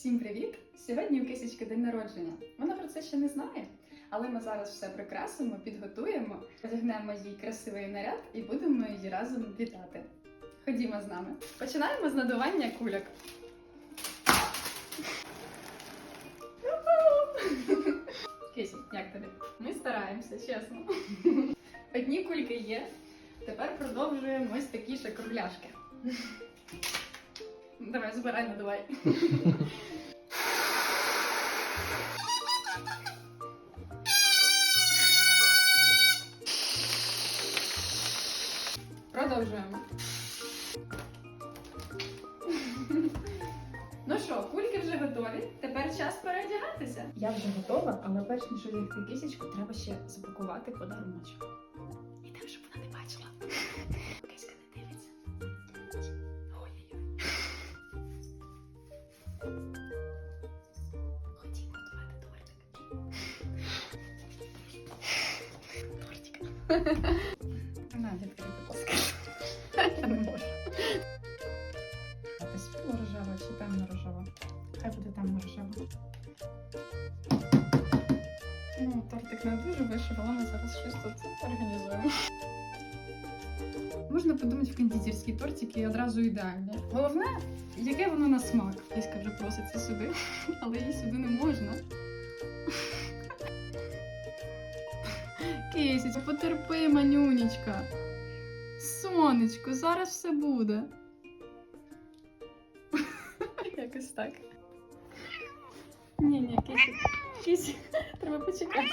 Всім привіт! Сьогодні у кисечки день народження. Вона про це ще не знає, але ми зараз все прикрасимо, підготуємо, одягнемо їй красивий наряд і будемо її разом вітати. Ходімо з нами. Починаємо з надування кульок. Кисі, як тобі? Ми стараємося, чесно. Одні кульки є. Тепер продовжуємо ось такі ще кругляшки. Давай, збирай, надавай. Продовжуємо. Ну що, кульки вже готові. Тепер час переодягатися. Я вже готова, але перш ніж одягти кисечку, треба ще запакувати подаруночок. Ідемо, щоб вона не бачила. На, відкрити, будь ласка. Я не можу. Це світло рожева чи темно рожева? Хай буде темно рожева. Ну, тортик не дуже вийшов, але ми зараз щось тут організуємо. Можна подумати в кондитерський тортик і одразу ідеальні. Головне, яке воно на смак. Киська вже проситься сюди, але їй сюди не можна. Кисечка, потерпи, манюнічка. Сонечко, зараз все буде. Якось так. Ні, ні, кисі. Кисі, треба почекати.